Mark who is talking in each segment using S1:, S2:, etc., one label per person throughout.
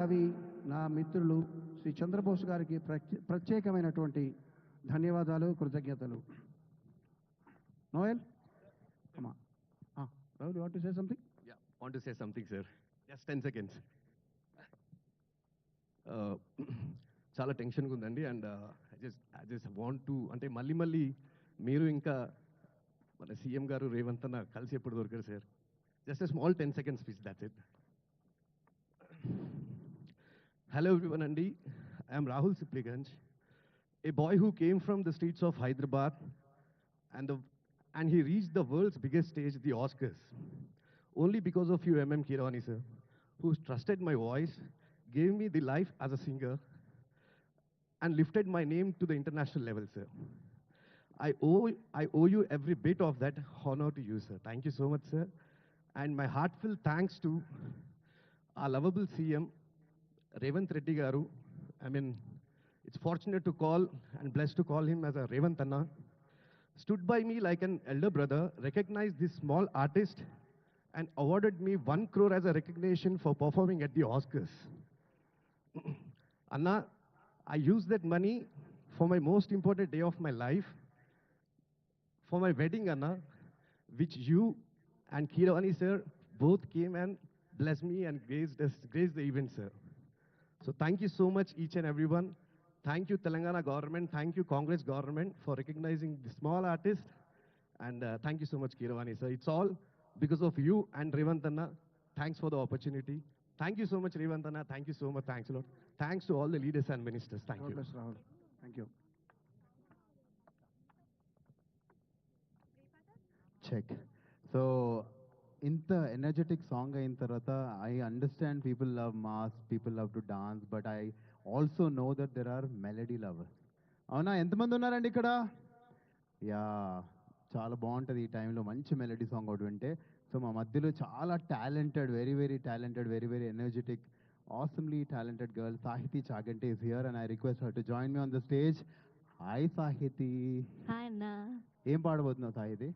S1: అవి నా మిత్రులు శ్రీ చంద్రబోస్ గారికి ప్రత్యే- ప్రత్యేకమైనటువంటి ధన్యవాదాలు కృతజ్ఞతలు. Noel? Rahul what
S2: to say something say something, sir. Just 10 seconds. Uh, చాలా టెన్షన్గా ఉందండి. And I just I just want to అంటే మళ్ళీ మళ్ళీ మీరు ఇంకా మన సీఎం గారు రేవంత్ అన్న కలిసి ఎప్పుడు దొరకరు sir just small ten seconds speech that's it Hello everyone, Andy. I am Rahul Sipliganj, a boy who came from the streets of Hyderabad and, the, and he reached the world's biggest stage, the Oscars, only because of you, M.M. Kirani, sir, who trusted my voice, gave me the life as a singer, and lifted my name to the international level, sir. I owe, I owe you every bit of that honor to you, sir. Thank you so much, sir. And my heartfelt thanks to our lovable CM, Revant Reddy Garu. I mean, it's fortunate to call and blessed to call him as a Revant Anna stood by me like an elder brother, recognized this small artist, and awarded me one crore as a recognition for performing at the Oscars. Anna, I used that money for my most important day of my life, for my wedding, Anna, which you and Kiravani sir both came and blessed me and graced, us, graced the event, sir. So thank you so much, each and everyone. Thank you, Telangana government. Thank you, Congress government, for recognizing the small artist. And uh, thank you so much, Kiravani, sir. It's all because of you and Revantana. Thanks for the opportunity. Thank you so much, Revantana. Thank you so much. Thanks a lot. Thanks to all the leaders and ministers. Thank you.
S1: Bless, Rahul. Thank you.
S3: Check. So ఇంత energetic song అయిన తర్వాత I understand people love mass people love to dance but I also know that there are melody lovers అవునా? ఎంతమంది ఉన్నారండి ఇక్కడ? Yeah చాలా బాగుంటుంది ఈ టైంలో మంచి మెలడీ సాంగ్ ఒకటి వింటే. సో మా మధ్యలో చాలా talented very very talented very very energetic awesomely talented girl Sahithi Chaganti is here and I request her to join me on the stage hi Sahithi
S4: hi అన్న.
S3: ఏం పాడబోతున్నావు సాహితీ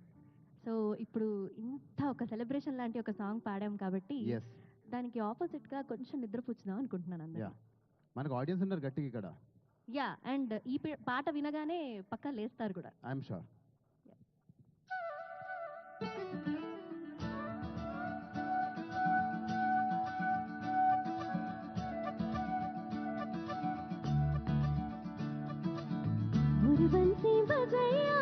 S4: సో ఇప్పుడు ఇంత ఒక సెలబ్రేషన్ లాంటి ఒక సాంగ్ పాడాం కాబట్టి
S3: ఎస్
S4: దానికి ఆపోజిట్ గా కొంచెం నిద్రపుచ్చుదాం అనుకుంటున్నాను అందరినీ.
S3: యా మనకు ఆడియన్స్ ఉన్నారు గట్టిగా ఇక్కడ
S4: యా అండ్ ఈ పి- పాట వినగానే పక్కా లేస్తారు కూడా
S3: ఐఎమ్ షూర్
S4: मुरबंसी बजैया